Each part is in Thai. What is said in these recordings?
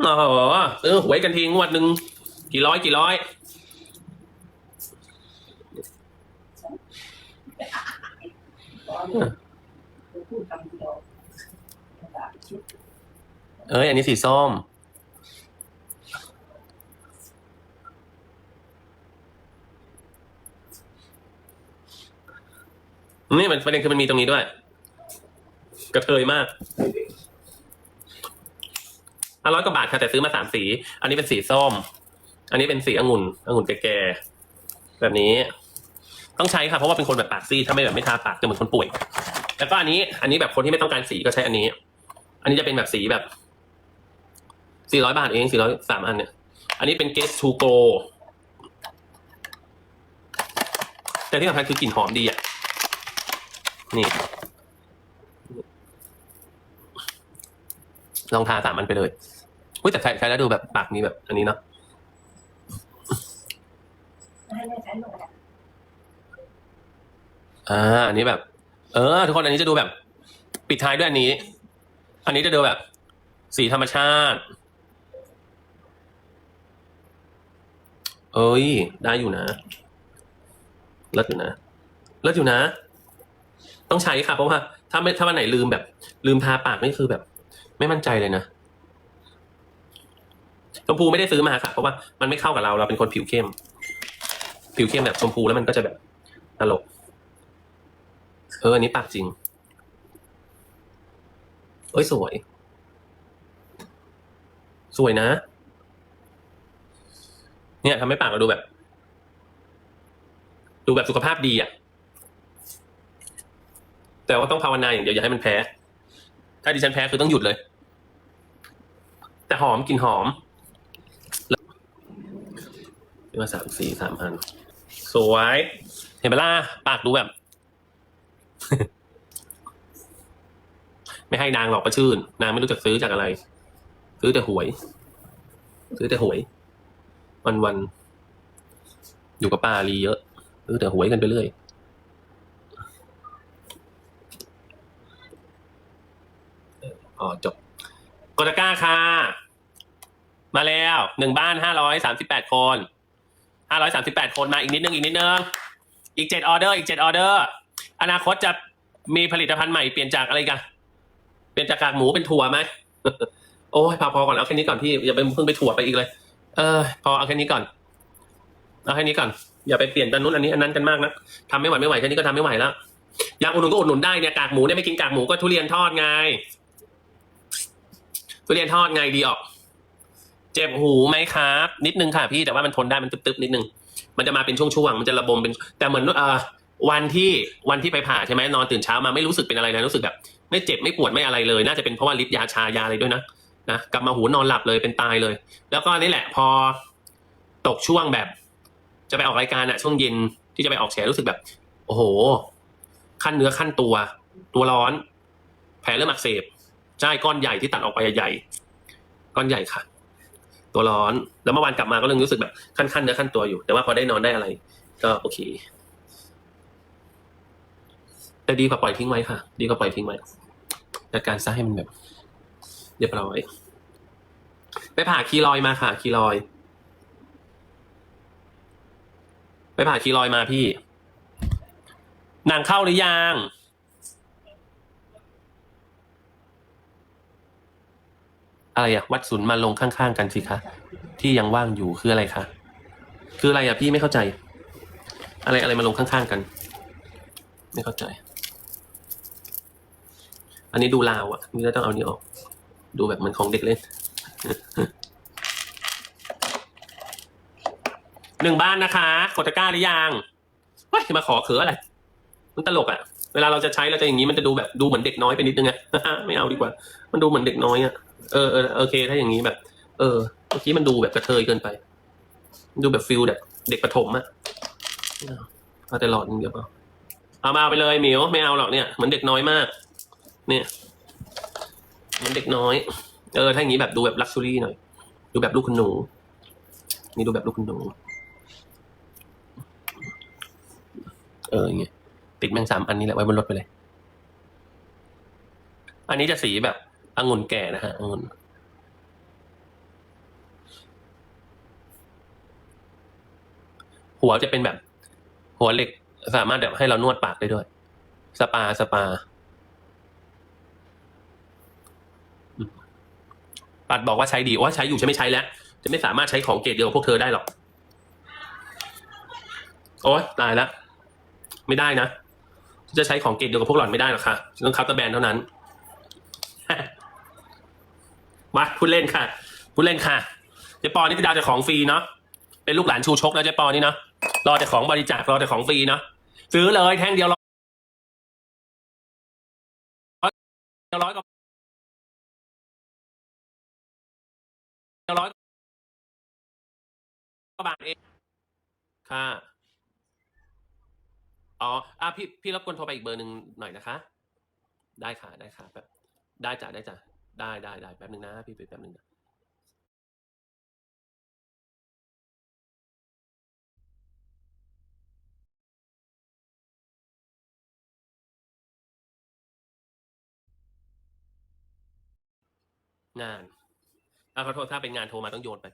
โอ้โหซื้อหวยกันทีงวดหนึ่งกี่ร้อยกี่ร้อยเดียวเอ้ยอันนี้สีส้มนี่มันประเด็นคือมันมีตรงนี้ด้วย กระเทยมาก อะร้อยกว่าบาทค่ะแต่ซื้อมาสามสี อันนี้เป็นสีส้ม อันนี้เป็นสีองุ่นองุ่นแก่ๆแบบนี้ ต้องใช้ค่ะเพราะว่าเป็นคนแบบปากซีดถ้าไม่แบบไม่ทาปากจะเหมือนคนป่วย แล้วก็อันนี้ อันนี้แบบคนที่ไม่ต้องการสีก็ใช้อันนี้ อันนี้จะเป็นแบบสีแบบสี่ร้อยบาทเองสี่ร้อยสามอันเนี่ย อันนี้เป็น Guess to Go แต่ที่สำคัญคือกลิ่นหอมดีอะ นี่ ลองทาสามอันไปเลยอุ้ยแต่ใช้ใช้แล้วดูแบบปากนี้แบบ อันนี้เนาะให้แม่ใช้หมดอะอ่า อันนี้แบบ เออ ทุกคนอันนี้จะดูแบบ ปิดท้ายด้วยอันนี้ อันนี้จะดูแบบ สีธรรมชาติ เอ้ย ได้อยู่นะเลิศอยู่นะเลิศอยู่นะ ต้องใช้ค่ะ เพราะว่า ถ้าไม่ถ้าวันไหนลืมแบบ ลืมทาปากนี่คือแบบ ไม่มั่นใจเลยนะชมพูไม่ได้ซื้อมาค่ะ เพราะว่ามันไม่เข้ากับเรา เราเป็นคนผิวเข้ม ผิวเข้มแบบชมพูแล้วมันก็จะแบบตลก เอออันนี้ปากจริง เอ้ยสวย สวยนะ เนี่ยทำให้ปากเราดูแบบ ดูแบบสุขภาพดีอะ่ะ แต่ว่าต้องภาวนาอย่างเดียวอย่าให้มันแพ้ ถ้าดิฉันแพ้คือต้องหยุดเลย แต่หอมกลิ่นหอมซื้อมาสามสี่สามพันสวย เห็นไหมล่ะปากดูแบบ ไม่ให้นางหรอกประชื่น นางไม่รู้จักซื้อจากอะไร ซื้อแต่หวย ซื้อแต่หวย วันวันอยู่กับป้าลีเยอะซื้อแต่หวยกันไปเรื่อย อ๋อจบกดตก้าค่ะ มาแล้วหนึ่งบ้านห้าร้อยสามสิบแปดคนห้าร้อยสามสิบแปดคนมาอีกนิดนึงอีกนิดนึงอีกเจ็ดออเดอร์อีกเจ็ดออเดอร์อนาคตจะมีผลิตภัณฑ์ใหม่เปลี่ยนจากอะไรกันเปลี่ยนจากกากหมูเป็นถั่วไหมโอ้ยพอพอก่อนเอาแค่นี้ก่อนพี่อย่าไปเพิ่งไปถั่วไปอีกเลย เออ พอเอาแค่นี้ก่อนเอาแค่นี้ก่อนอย่าไปเปลี่ยนอันนู้นอันนี้อันนั้นกันมากนะทำไม่ไหวไม่ไหวแค่นี้ก็ทำไม่ไหวแล้วอยากอุดหนุนก็อุดหนุนได้เนี่ยกากหมูเนี่ยไม่กินกากหมูก็ทุเรียนทอดไง ทุเรียนทอดไงดีออก เจ็บหูไหมครับ นิดนึงค่ะพี่แต่ว่ามันทนได้มันตึบๆนิดนึง มันจะมาเป็นช่วงๆมันจะระบมเป็น แต่เหมือนเอ่อวันที่วันที่ไปผ่าใช่ไหมนอนตื่นเช้ามาไม่รู้สึกเป็นอะไรนะรู้สึกแบบไม่เจ็บไม่ปวดไม่อะไรเลย น่าจะเป็นเพราะว่าฤทธิ์ยาชายาอะไรด้วยนะนะกลับมาหูนอนหลับเลยเป็นตายเลย แล้วก็นี่แหละพอตกช่วงแบบ จะไปออกรายการอะช่วงเย็นที่จะไปออกแฉรู้สึกแบบ โอ้โห ขั้นเนื้อขั้นตัว ตัวร้อน แผลเริ่มอักเสบ ใช่ก้อนใหญ่ที่ตัดออกไปใหญ่ก้อนใหญ่ค่ะ ตัวร้อน แล้วเมื่อวานกลับมาก็เริ่มรู้สึกแบบขั้นขั้นๆเนื้อขั้นตัวอยู่ แต่ว่าพอได้นอนได้อะไร ก็โอเค แต่ดีกว่าปล่อยทิ้งไว้ค่ะ ดีกว่าปล่อยทิ้งไว้จัดการซะให้มันแบบเรียบร้อยไปผ่าคีรอยมาค่ะ คีรอย ไปผ่าคีรอยมาพี่นังเข้าหรือยัง อะไรอะวัดศูนย์มาลงข้างๆกันสิคะที่ยังว่างอยู่คืออะไรคะคืออะไรอะพี่ไม่เข้าใจ อะไรอะไรมาลงข้างๆกัน ไม่เข้าใจ อันนี้ดูลาวอะนี่เราต้องเอานี้ออก ดูแบบเหมือนของเด็กเล่นหนึ่งบ้านนะคะกดตะกร้าหรือยังเฮ้ยมาขอเขืออะไรมันตลกอะเวลาเราจะใช้เราจะอย่างนี้มันจะดูแบบดูเหมือนเด็กน้อยไปนิดนึงอะไม่เอาดีกว่า มันดูเหมือนเด็กน้อยอะ เออเออโอเค ถ้าอย่างนี้แบบ เออเมื่อกี้มันดูแบบกระเทยเกินไป ดูแบบฟิลแบบเด็กประถมอะเอาแต่หลอดนึงเดียวเปล่าเอามาเอาไปเลยเหมิวไม่เอาหรอกเนี่ยเหมือนเด็กน้อยมาก เนี่ยเหมือนเด็กน้อย เออถ้าอย่างนี้แบบดูแบบลักชัวรี่หน่อย ดูแบบลูกคุณหนู นี่ดูแบบลูกคุณหนู เอออย่างเงี้ยติดแมงสามอันนี้แหละไว้บนรถไปเลย อันนี้จะสีแบบ องุ่นแก่นะฮะองุ่นหัวจะเป็นแบบ หัวเหล็กสามารถแบบให้เรานวดปากได้ด้วย สปาสปา ปัดบอกว่าใช้ดีว่าใช้อยู่ใช่ไม่ใช้แล้ว จะไม่สามารถใช้ของเกรดเดียวพวกเธอได้หรอก โอ๊ยตายแล้ว ไม่ได้นะ จะใช้ของเกรดเดียวกับพวกหล่อนไม่ได้หรอกค่ะต้องคัพเตอร์แบนเท่านั้น มาพูดเล่นค่ะพูดเล่นค่ะเจ๊ปอนี่พี่ดาวจะของฟรีเนาะเป็นลูกหลานชูชกนะเจ๊ปอนี่เนาะรอแต่ของบริจาครอแต่ของฟรีเนาะซื้อเลยแท่งเดียวร้อยร้อยกว่าร้อยกว่าบาทเองค่ะอ๋ออะพี่พี่รบกวนโทรไปอีกเบอร์หนึ่งหน่อยนะคะ ได้ค่ะได้ค่ะแบบได้จ้ะได้จ้ะ ได้ได้ได้แป๊บหนึ่งนะพี่ไปแป๊บหนึ่งนะงานอะขอโทษถ้าเป็นงานโทรมาต้องโยนไป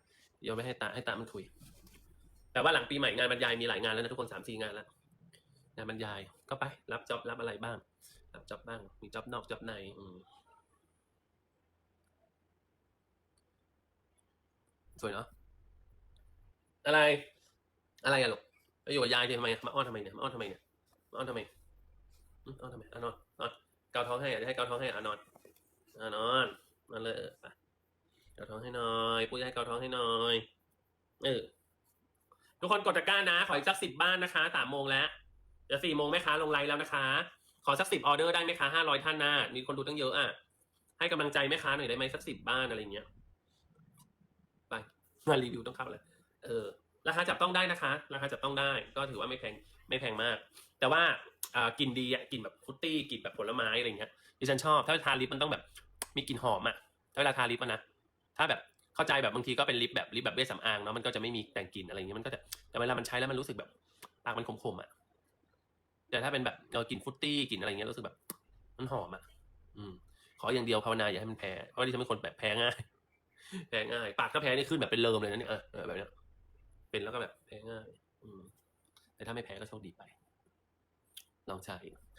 โยนไปให้ตาให้ตามันคุย แต่ว่าหลังปีใหม่งานบรรยายมีหลายงานแล้วนะทุกคนสามสี่งานแล้วงานบรรยายก็ไป รับจ็อบรับอะไรบ้าง รับจ็อบบ้าง มีจ็อบนอกจ็อบในอืม สวยเนาะอะไร อะไรอะลูกไปอยู่กับยายทำไมมาอ้อนทำไมเนี่ยมาอ้อนทำไมเนี่ยมาอ้อนทำไมอ้อนทำไมอะนอนนอนเกาท้องให้อะให้เกาท้องให้อะนอนอะนอนนอนเลยไปเกาท้องให้หน่อยปุ้ยให้เกาท้องให้หน่อยเออทุกคนกดตะกร้านะ ขออีกสักสิบบ้านนะคะสามโมงแล้วเดี๋ยวสี่โมงแม่ค้าลงไลน์แล้วนะคะ ขอสักสิบออเดอร์ได้ไหมคะห้าร้อยท่านนะมีคนดูตั้งเยอะอะให้กำลังใจแม่ค้าหน่อยได้ไหมสักสิบบ้านอะไรเงี้ย มารีวิวต้องเข้าเลยเออ ราคาจับต้องได้นะคะ ราคาจับต้องได้ ก็ถือว่าไม่แพงไม่แพงมาก แต่ว่าอ่ากลิ่นดีอะกลิ่นแบบฟรุตตี้กลิ่นแบบผลไม้อะไรเงี้ยดิฉันชอบ ถ้าทาลิปมันต้องแบบ มีกลิ่นหอมอะถ้าเวลาทาลิปนะถ้าแบบเข้าใจแบบบางทีก็เป็นลิปแบบลิปแบบเบสสำอางเนาะมันก็จะไม่มีแต่งกลิ่นอะไรเงี้ยมันก็จะแต่เวลามันใช้แล้วมันรู้สึกแบบปากมันขมๆอะแต่ถ้าเป็นแบบเรากินฟรุตตี้กินอะไรเงี้ยรู้สึกแบบ มันหอมอะ อืม ขออย่างเดียวภาวนาอย่าให้มันแพ้เพราะว่าดิฉันเป็นคนแบบแพ้ง่าย แพ้ง่าย ปากถ้าแพ้นี่ขึ้นแบบเป็นเลิมเลยนะเนี่ยแบบเนี้ยเป็นแล้วก็แบบแพ้ง่าย อืม แต่ถ้าไม่แพ้ก็โชคดีไป ลองใช้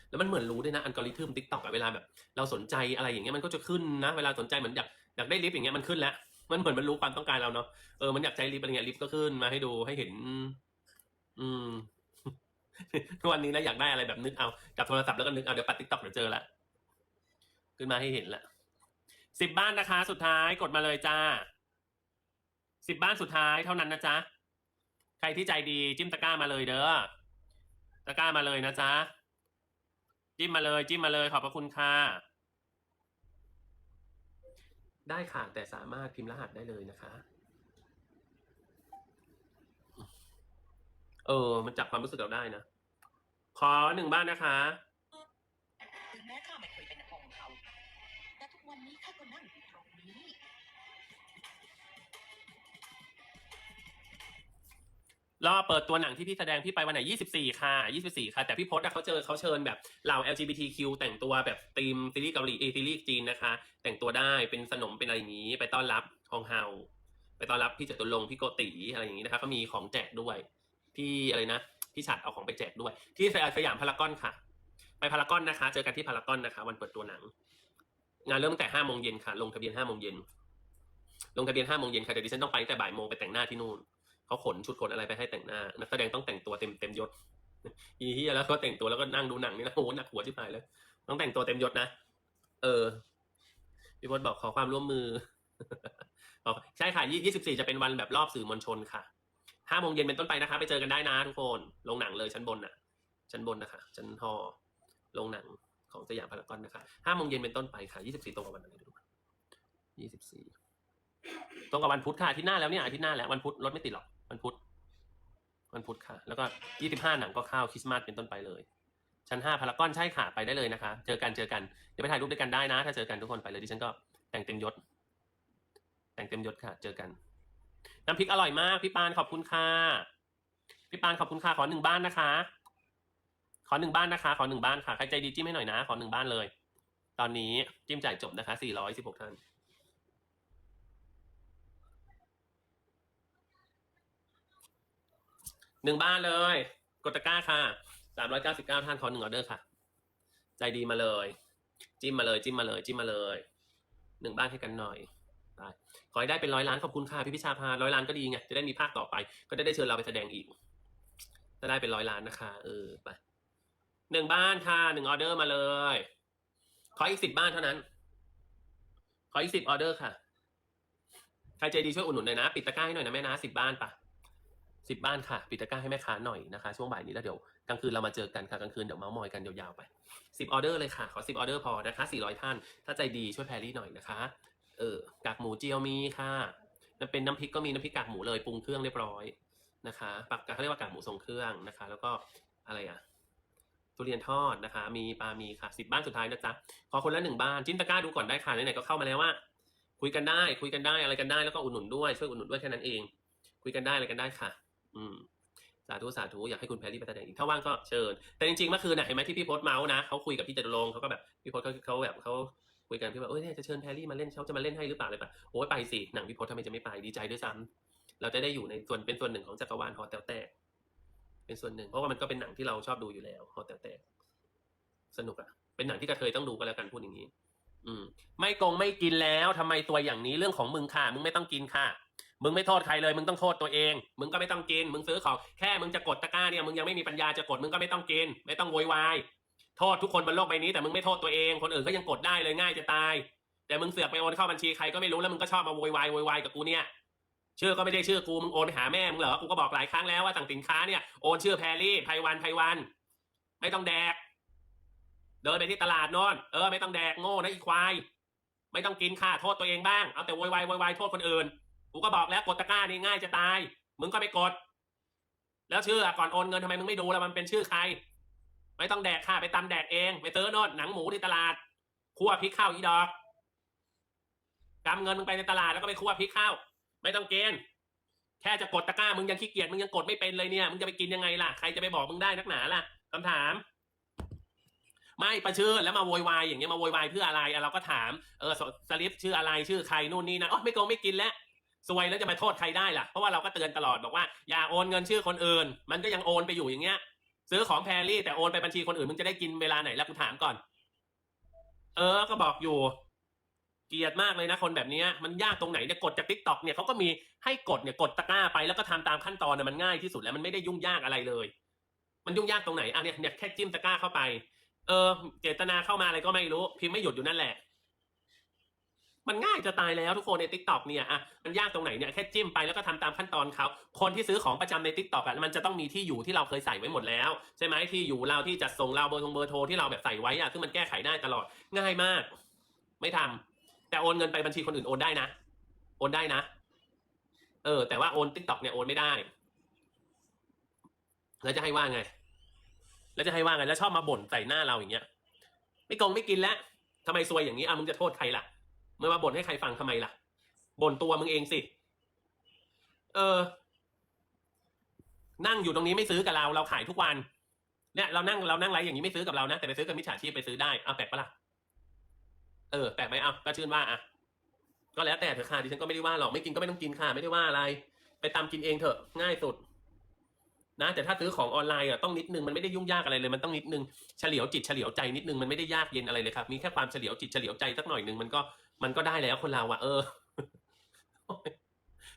แล้วมันเหมือนรู้ด้วยนะอัลกอริทึมทิกตอกอะเวลาแบบ เราสนใจอะไรอย่างเงี้ยมันก็จะขึ้นนะเวลาสนใจเหมือนอยากอยากได้ลิฟต์อย่างเงี้ยมันขึ้นแล้วมันเหมือนมันรู้ความต้องการเราเนาะเออมันอยากใช้ลิฟต์อะไรเงี้ยลิฟต์ก็ขึ้นมาให้ดูให้เห็น อืมทุกวันนี้นะอยากได้อะไรแบบนึกเอาจับโทรศัพท์แล้วก็นึกเอาเดี๋ยวปัดทิกตอกเดี๋ยวเจอละขึ้นมาให้เห็นละ สิบบ้านนะคะ สุดท้ายกดมาเลยจ้าสิบบ้านสุดท้ายเท่านั้นนะจ๊ะ ใครที่ใจดีจิ้มตะกร้ามาเลยเด้อตะกร้ามาเลยนะจ๊ะ จิ้มมาเลย จิ้มมาเลยขอบพระคุณค่ะได้ค่ะแต่สามารถพิมพ์รหัสได้เลยนะคะ เออ มันจับความรู้สึกเราได้นะ ขอหนึ่งบ้านนะคะ วันนี้ข้าก็นั่งอยู่ตรงนี้ รอเปิดตัวหนังที่พี่แสดงพี่ไปวันไหน 24 ค่ะ 24 ค่ะ แต่พี่พศอะเขาเจอเขาเชิญแบบเหล่า LGBTQ แต่งตัวแบบธีมซีรีส์เกาหลีเอยซีรีส์จีนนะคะ แต่งตัวได้เป็นสนมเป็นอะไรอย่างนี้ ไปต้อนรับฮองเฮาไปต้อนรับพี่จตุรงค์พี่โกติอะไรอย่างนี้นะคะก็มีของแจกด้วย พี่อะไรนะพี่ฉัดเอาของไปแจกด้วย ที่สยามพารากอนค่ะ ไปพารากอนนะคะ เจอกันที่พารากอนนะคะ วันเปิดตัวหนัง งานเริ่มตั้งแต่ห้าโมงเย็นค่ะ ลงทะเบียนห้าโมงเย็นลงทะเบียนห้าโมงเย็นค่ะเดี๋ยวดิฉันต้องไปตั้งแต่บ่ายโมงไปแต่งหน้าที่นู่นเขาขนชุดขนอะไรไปให้แต่งหน้านักแสดงต้องแต่งตัวเต็มเต็มยศอีเฮียแล้วก็แต่งตัวแล้วก็นั่งดูหนังนี่นะโอ้โหหนักหัวที่ปลายเลยต้องแต่งตัวเต็มยศนะเออพี่พจน์บอกขอความร่วมมือบอกใช่ค่ะยี่สิบสี่จะเป็นวันแบบรอบสื่อมวลชนค่ะห้าโมงเย็นเป็นต้นไปนะคะ ไปเจอกันได้นะทุกคน ลงหนังเลยชั้นบนน่ะ ชั้นบนนะคะชั้นฮอลงหนัง ของสยามพารากอนนะคะห้าโมงเย็นเป็นต้นไปค่ะยี่สิบสี่ตรงกับวันอะไรดูยี่สิบสี่ตรงกับวันพุธค่ะที่หน้าแล้วเนี่ยอาทิตย์หน้าแล้ววันพุธรถไม่ติดหรอกวันพุธวันพุธค่ะ แล้วก็ยี่สิบห้าหนังก็เข้าคริสต์มาสเป็นต้นไปเลย ชั้นห้าพารากอนใช่ค่ะไปได้เลยนะคะ เจอกันเจอกันเดี๋ยวไปถ่ายรูปด้วยกันได้นะ ถ้าเจอกันทุกคนไปเลยดิฉันก็แต่งเต็มยศ แต่งเต็มยศค่ะ เจอกัน น้ำพริกอร่อยมาก พี่ปานขอบคุณค่ะ พี่ปานขอบคุณค่ะ ขอหนึ่งบ้านนะคะ ขอหนึ่งบ้านนะคะ ขอหนึ่งบ้านค่ะ ใครใจดีจิ้มให้หน่อยนะ ขอหนึ่งบ้านเลย ตอนนี้จิ้มจ่ายจบนะคะสี่ร้อยสิบหกท่าน หนึ่งบ้านเลย กดตะกร้าค่ะสามร้อยเก้าสิบเก้าท่านขอหนึ่งออเดอร์ค่ะ ใจดีมาเลย จิ้มมาเลย จิ้มมาเลย จิ้มมาเลย หนึ่งบ้านให้กันหน่อยไปขอให้ได้เป็นร้อยล้านขอบคุณค่ะพี่พิชาพาร้อยล้านก็ดีไง จะได้มีภาคต่อไป ก็จะได้เชิญเราไปแสดงอีกจะได้เป็นร้อยล้านนะคะ เออไป หนึ่งบ้านค่ะหนึ่งออเดอร์มาเลย ขออีกสิบบ้านเท่านั้น ขออีกสิบออเดอร์ค่ะ ใครใจดีช่วยอุดหนุนหน่อยนะ ปิดตะกร้าให้หน่อยนะแม่นะสิบบ้านปะสิบบ้านค่ะ ปิดตะกร้าให้แม่ค้าหน่อยนะคะ ช่วงบ่ายนี้แล้วเดี๋ยวกลางคืนเรามาเจอกันค่ะกลางคืนเดี๋ยวเมาส์มอยกันยาวๆไปสิบออเดอร์เลยค่ะ ขอสิบออเดอร์พอนะคะสี่ร้อยท่าน ถ้าใจดีช่วยแพรรี่หน่อยนะคะ เออกากหมูเจียวมีค่ะมันเป็นน้ำพริกก็มีน้ำพริกกากหมูเลยปรุงเครื่องเรียบร้อยนะคะปักเขาเรียกว่ากากหมูทรงเครื่องนะคะ แล้วก็อะไรอะ ทุเรียนทอดนะคะ มีปลามีค่ะสิบบ้านสุดท้ายนะจ๊ะขอคนละหนึ่งบ้านจิ้มตะกร้าดูก่อนได้ค่ะไหนๆก็เข้ามาแล้วว่า คุยกันได้ คุยกันได้อะไรกันได้แล้วก็อุดหนุนด้วยช่วยอุดหนุนด้วยแค่นั้นเอง คุยกันได้อะไรกันได้ค่ะ อืมสาธุสาธุอยากให้คุณแพรรี่ไปแสดงอีกถ้าว่างก็เชิญ แต่จริงๆเมื่อคืนน่ะเห็นไหมที่พี่พศเมาส์นะเขาคุยกับพี่จตุรงค์เขาก็แบบพี่พศเขาเขาแบบเขาคุยกันพี่ว่าเอ้ยเนี่ยจะเชิญแพรรี่มาเล่นเขาจะมาเล่นให้หรือเปล่าเลยปะโอ้ยไปสิหนังพี่พศทำไมจะไม่ไปดีใจด้วยซ้ำเราจะได้อยู่ในส่วนเป็นส่วนหนึ่งของจักรวาลฮอแต๋วแตก เป็นส่วนหนึ่ง เพราะว่ามันก็เป็นหนังที่เราชอบดูอยู่แล้วฮอแต๋วแตกสนุกอะเป็นหนังที่กระเทยต้องดูกันแล้วกันพูดอย่างนี้ อืม ไม่กงไม่กินแล้วทำไมตัวอย่างนี้เรื่องของมึงค่ะ มึงไม่ต้องกินค่ะ มึงไม่โทษใครเลย มึงต้องโทษตัวเอง มึงก็ไม่ต้องกิน มึงซื้อของแค่มึงจะกดตะกร้าเนี่ยมึงยังไม่มีปัญญาจะกดมึงก็ไม่ต้องกิน ไม่ต้องโวยวายโทษทุกคนบนโลกใบนี้แต่มึงไม่โทษตัวเองคนอื่นก็ยังกดได้เลยง่ายจะตาย แต่มึงเสือกไปโอนเข้าบัญชีใครก็ไม่รู้แล้วมึงก็ชอบมาโวยวายโวยวายกับกูเนี่ย ชื่อก็ไม่ได้ชื่อกูมึงโอนไปหาแม่มึงเหรอกูก็บอกหลายครั้งแล้วว่าสั่งสินค้าเนี่ยโอนชื่อแพรรี่ไพวันไพวัน ไม่ต้องแดก เดินไปที่ตลาดนอนเออไม่ต้องแดกโง่นะอีควายไม่ต้องกินค่ะโทษตัวเองบ้างเอาแต่โวยวายโวยวายโทษคนอื่นกูก็บอกแล้วกดตะกร้านี่ง่ายจะตาย มึงก็ไปกด แล้วชื่อก่อนโอนเงินทำไมมึงไม่ดูแล้วมันเป็นชื่อใคร ไม่ต้องแดกค่ะไปตำแดกเองไปซื้อโน่นหนังหมูที่ตลาดคั่วพริกข้าวอีดอกกำเงินมึงไปในตลาดแล้วก็ไปคั่วพริกข้าว ไม่ต้องเกณฑ์แค่จะกดตะกร้ามึงยังขี้เกียจมึงยังกดไม่เป็นเลยเนี่ยมึงจะไปกินยังไงล่ะใครจะไปบอกมึงได้นักหนาล่ะคำถาม ไม่ประชื่อแล้วมาโวยวายอย่างเงี้ยมาโวยวายเพื่ออะไรอะเราก็ถามเออสลิปชื่ออะไรชื่อใครนู่นนี่นะอ๋อไม่โกงไม่กินแล้วซวยแล้วจะมาโทษใครได้ล่ะเพราะว่าเราก็เตือนตลอดบอกว่าอย่าโอนเงินชื่อคนอื่น มันก็ยังโอนไปอยู่อย่างเงี้ย ซื้อของแพรรี่แต่โอนไปบัญชีคนอื่นมึงจะได้กินเวลาไหนแล้วกูถามก่อน เออก็บอกอยู่ เกลียดมากเลยนะคนแบบนี้มันยากตรงไหนเนี่ยกดจากทิกตอกเนี่ยเขาก็มีให้กดเนี่ยกดตะกร้าไปแล้วก็ทำตามขั้นตอนเนี่ยมันง่ายที่สุดแล้วมันไม่ได้ยุ่งยากอะไรเลย มันยุ่งยากตรงไหนอะเนี่ยเนี่ยแค่จิ้มตะกร้าเข้าไป เออ เจตนาเข้ามาอะไรก็ไม่รู้ พิมพ์ไม่หยุดอยู่นั่นแหละ มันง่ายจะตายแล้วทุกคนใน t ิ k t o k เนี่ยอะมันยากตรงไหนเนี่ยแค่จิ้มไปแล้วก็ทำตามขั้นตอนเขาคนที่ซื้อของประจำใน t ิ k t o k อะมันจะต้องมีที่อยู่ที่เราเคยใส่ไว้หมดแล้วใช่ไหมที่อยู่เราที่จัดส่งเราเบอร์โทรเบอร์โทรที่เราแบบใส่ไว้อะซึ่งมันแก้ไขได้ตลอดง่ายมาก ไม่ทำ แต่โอนเงินไปบัญชีคนอื่นโอนได้นะ โอนได้นะ เออ แต่ว่าโอน t ิ k t o k เนี่ยโอนไม่ได้ แล้วจะให้ว่าไง แล้วจะให้ว่าไง แล้วชอบมาบ่นใส่หน้าเราอย่างเงี้ย ไม่กงไม่กินแล้วทำไมซวยอย่างนี้อะมึงจะโทษใครล่ะ เมื่อมาบ่นให้ใครฟังทำไมล่ะ บ่นตัวมึงเองสิ เออ นั่งอยู่ตรงนี้ไม่ซื้อกับเรา เราขายทุกวัน เนี่ยเรานั่งเรานั่งไลฟ์อย่างนี้ไม่ซื้อกับเรานะ แต่ไปซื้อกับมิจฉาชีพไปซื้อได้เอาแปลกปะล่ะ เออแปลกไหมเอาก็ชื่นว่าอะก็แล้วแต่เถอะค่ะดิฉันก็ไม่ได้ว่าหรอกไม่กินก็ไม่ต้องกินค่ะ ไม่ได้ว่าอะไร ไปตามกินเองเถอะง่ายสุด นะ แต่ถ้าซื้อของออนไลน์อะต้องนิดนึงมันไม่ได้ยุ่งยากอะไรเลยมันต้องนิดนึงเฉลียวจิตเฉลียวใจนิดนึงมันไม่ได้ยากเย็นอะไรเลยครับ มีแค่ความเฉลียวจิตเฉลียวใจสักหน่อยหนึ่งมันก็มันก็ได้แล้วคนเราอะเออ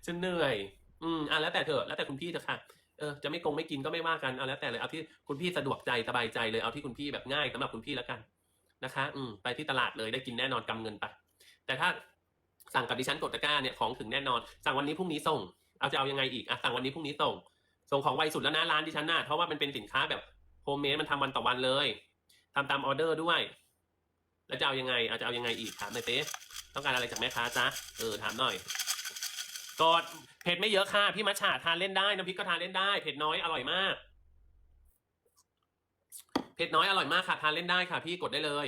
ฉันเหนื่อย อืมอะแล้วแต่เถอะแล้วแต่คุณพี่เถอะค่ะเออจะไม่กงไม่กินก็ไม่ว่ากันเอาแล้วแต่เลยเอาที่คุณพี่สะดวกใจสบายใจเลยเอาที่คุณพี่แบบง่ายสำหรับคุณพี่แล้วกัน นะคะ อืมไปที่ตลาดเลยได้กินแน่นอนกำเงินไปแต่ถ้าสั่งกับดิฉันกดตะกร้าเนี่ยของถึงแน่นอน สั่งวันนี้พรุ่งนี้ส่ง เอาจะเอายังไงอีกอะสั่งวันนี้พรุ่งนี้ส่ง ส่งของไวสุดแล้วนะร้านดิฉันน่ะเพราะว่ามันเป็นสินค้าแบบโฮมเมดมันทำวันต่อวันเลยทำตามออเดอร์ด้วย แล้วจะเอายังไงเอาจะเอายังไงอีกถามหน่อยเป๊ต้องการอะไรจากแม่ค้าจ๊ะเออถามหน่อยกดเผ็ดไม่เยอะค่ะพี่มัชชาทานเล่นได้น้ำพริกก็ทานเล่นได้เผ็ดน้อยอร่อยมาก เผ็ดน้อยอร่อยมากค่ะทานเล่นได้ค่ะพี่กดได้เลย